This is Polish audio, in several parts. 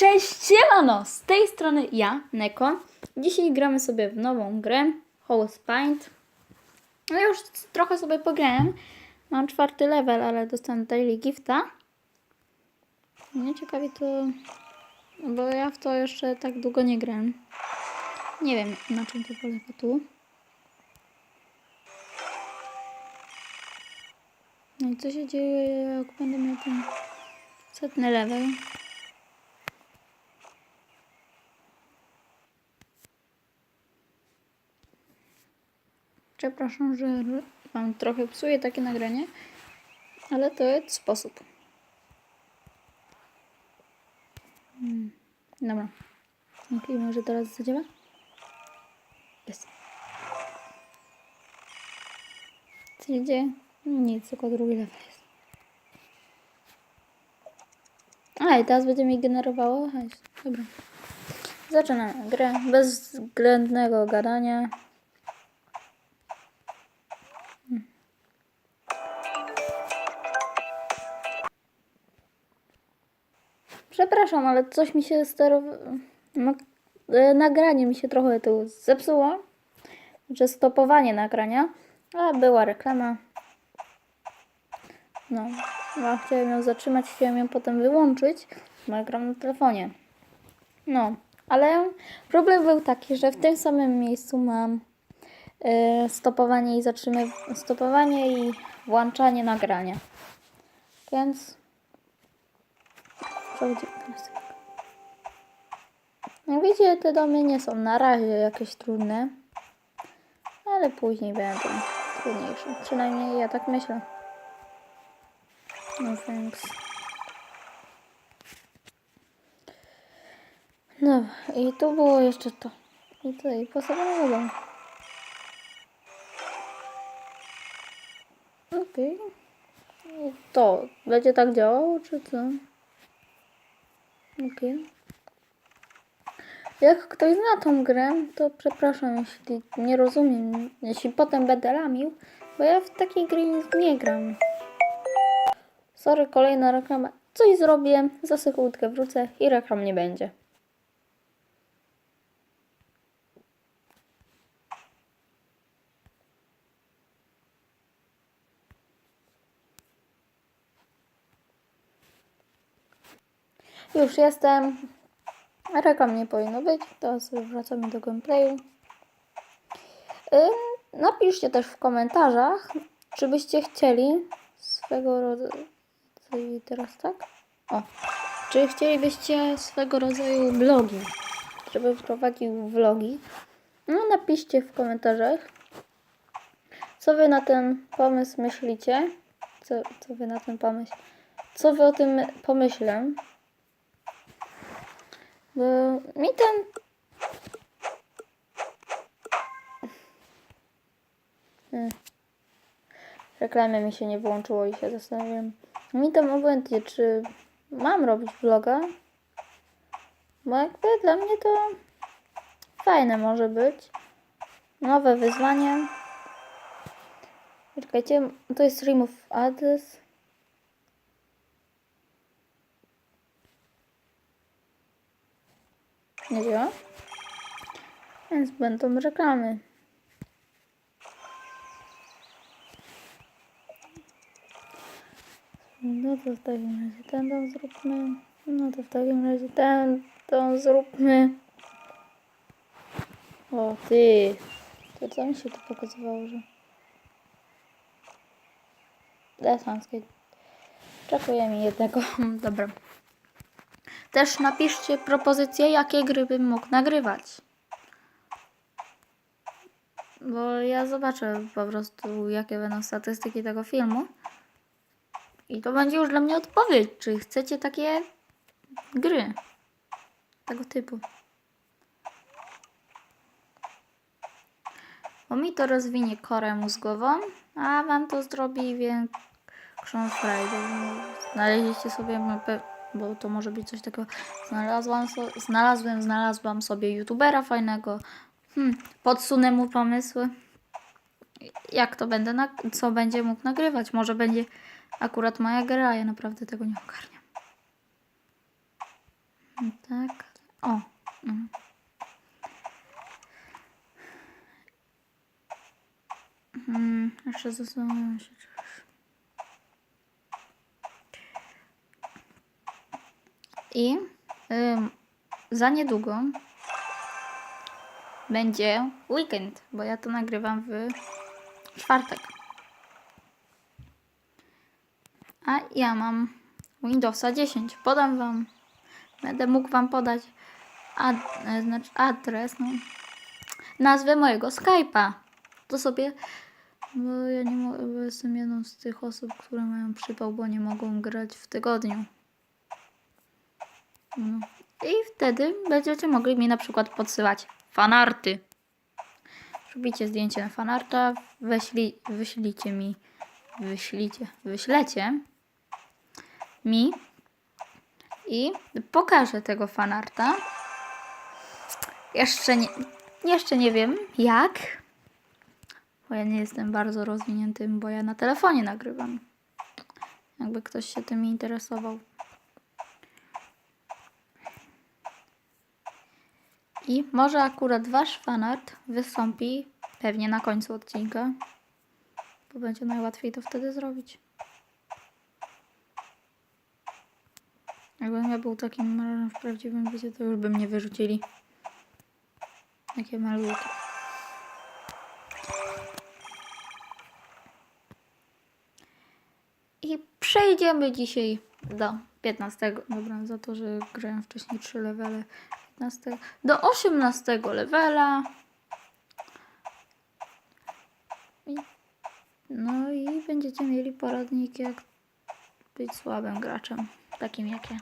cześć, siemano! Z tej strony ja, Neko. Dzisiaj gramy sobie w nową grę, House Paint. No już trochę sobie pograłem. Mam czwarty level, ale dostanę daily gifta. Mnie ciekawi to... Bo ja w to jeszcze tak długo nie grałem. Nie wiem, na czym to polega tu. No i co się dzieje, jak będę miał ten setny level? Przepraszam, że wam trochę psuję takie nagranie, ale to jest sposób. Hmm. Dobra. Ok, może teraz zadziała? Jest. Co się dzieje? Nic, tylko drugi level jest. A, i teraz będzie mi generowało hajs. Dobra. Zaczynamy grę bez względnego gadania. Przepraszam, ale coś mi się sterowało. Nagranie mi się trochę tu zepsuło. Znaczy stopowanie nagrania. A była reklama. No, ja chciałem ją zatrzymać, chciałem ją potem wyłączyć, bo gram na telefonie. No, ale problem był taki, że w tym samym miejscu mam y, stopowanie i zatrzymywanie, stopowanie i włączanie nagrania. Więc przechodzi teraz. Jak widzicie, te domy nie są na razie jakieś trudne, ale później będą trudniejsze. Przynajmniej ja tak myślę. No thanks. No i tu było jeszcze to. I tutaj posadowy dom. Okej. I To będzie tak działało, czy co? Okej. Jak ktoś zna tą grę, to przepraszam, jeśli nie rozumiem, jeśli potem będę lamił, bo ja w takiej gry nie gram. Sorry, kolejna reklama. Coś zrobię, za sekundkę wrócę i reklam nie będzie. Już jestem. Reklam nie powinno być. Teraz wracamy do gameplayu. Napiszcie też w komentarzach, czy byście chcieli swego rodzaju. Teraz tak? O. Czy chcielibyście swego rodzaju vlogi? Żeby wprowadził vlogi? No napiszcie w komentarzach. Co wy na ten pomysł myślicie? Co, co wy na ten pomysł? Co wy o tym pomyślę? Bo mi ten. Hmm. Mi się nie włączyło i się zastanawiam. Mi tam obłędnie, czy mam robić vloga? Bo jakby dla mnie to fajne może być. Nowe wyzwanie. Czekajcie, to jest remove address. Działa? Więc będą reklamy. No to w takim razie ten dom zróbmy. No to w takim razie ten dom zróbmy. O ty. To co mi się tu pokazywało, że... Desanskie. Czekuje mi jednego. Dobra. Też napiszcie propozycje, jakie gry bym mógł nagrywać. Bo ja zobaczę po prostu, jakie będą statystyki tego filmu. I to będzie już dla mnie odpowiedź, czy chcecie takie gry tego typu. Bo mi to rozwinie korę mózgową, a wam to zrobi większą frajdę. Znaleźliście sobie bo to może być coś takiego. Znalazłam, so, znalazłem, znalazłam sobie youtubera fajnego. Hmm, podsunę mu pomysły. Jak to będę, na, co będzie mógł nagrywać? Może będzie akurat moja gra, ja naprawdę tego nie ogarniam. Tak. O. mm. Mm, jeszcze zastanawiam się. czy- I za niedługo będzie weekend, bo ja to nagrywam w czwartek. A ja mam Windowsa 10. Podam wam, będę mógł wam podać ad, e, znaczy adres, no, nazwę mojego Skype'a. To sobie, bo ja nie mogę, bo jestem jedną z tych osób, które mają przypał, bo nie mogą grać w tygodniu. I wtedy będziecie mogli mi na przykład podsyłać fanarty. Robicie zdjęcie na fanarta, wyśli, wyślijcie mi, wyślijcie, wyślecie mi i pokażę tego fanarta. Jeszcze nie, jeszcze nie wiem jak, bo ja nie jestem bardzo rozwiniętym, bo ja na telefonie nagrywam. Jakby ktoś się tym interesował. I może akurat wasz fanart wystąpi pewnie na końcu odcinka, bo będzie najłatwiej to wtedy zrobić. Jakbym ja był takim malarzem w prawdziwym życiu, to już by mnie wyrzucili. Jakie malujki. I przejdziemy dzisiaj do 15. Dobra, za to, że grałem wcześniej 3 levele. 15, do 18 levela. No i będziecie mieli poradnik, jak być słabym graczem. Takim jak ja.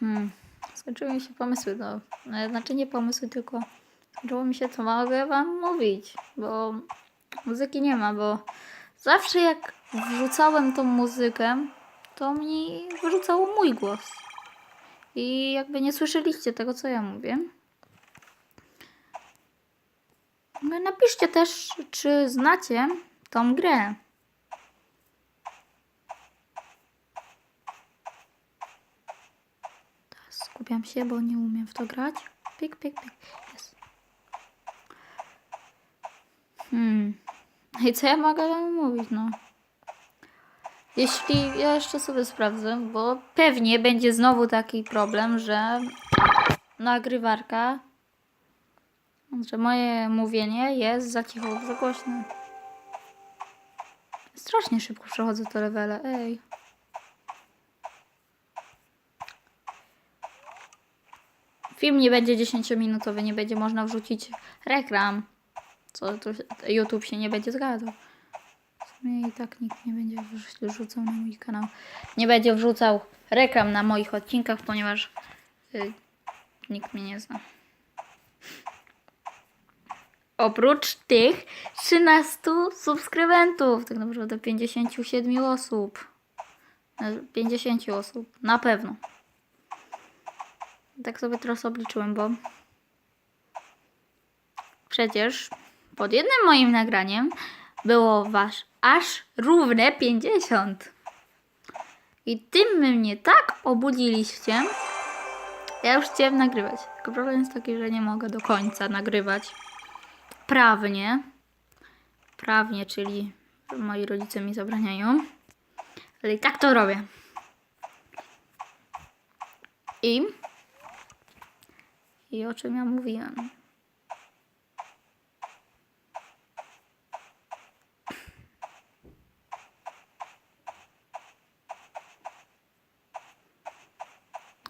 Hmm. Skończyły mi się pomysły, no. no znaczy nie pomysły, tylko skończyło mi się, co mogę wam mówić, bo muzyki nie ma, bo zawsze jak wrzucałem tą muzykę, to mi wyrzucało mój głos. I jakby nie słyszeliście tego, co ja mówię. No, napiszcie też, czy znacie tą grę. Skupiam się, bo nie umiem w to grać. Pik, pik, pik. Jest. Hmm. I co ja mogę mówić, no? Jeśli ja jeszcze sobie sprawdzę, bo pewnie będzie znowu taki problem, że nagrywarka, że moje mówienie jest za cicho za głośne. Strasznie szybko przechodzę te levele, ej. Film nie będzie 10-minutowy, nie będzie można wrzucić reklam. Co tu YouTube się nie będzie zgadzał. I tak nikt nie będzie wrz- wrzucał na mój kanał. Nie będzie wrzucał reklam na moich odcinkach, ponieważ y, nikt mnie nie zna. Oprócz tych 13 subskrybentów, tak naprawdę 57 osób. E, 50 osób, na pewno. Tak sobie teraz obliczyłem, bo przecież pod jednym moim nagraniem było wasz aż równe 50. I tym mnie tak obudziliście. Ja już chciałem nagrywać. Tylko problem jest taki, że nie mogę do końca nagrywać. Prawnie. Prawnie, czyli moi rodzice mi zabraniają. Ale i tak to robię. I. I o czym ja mówiłam?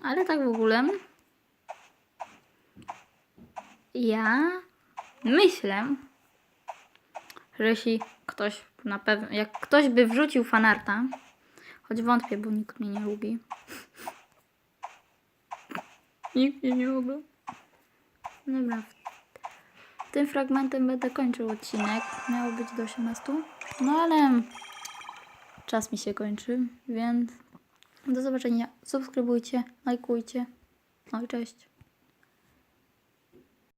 Ale tak w ogóle. Ja myślę, że jeśli ktoś na pewno, jak ktoś by wrzucił fanarta, choć wątpię, bo nikt mnie nie lubi. Nikt mnie nie lubi. Dobra. Tym fragmentem będę kończył odcinek. Miało być do 18. No ale czas mi się kończy, więc do zobaczenia. Subskrybujcie, lajkujcie. No i cześć.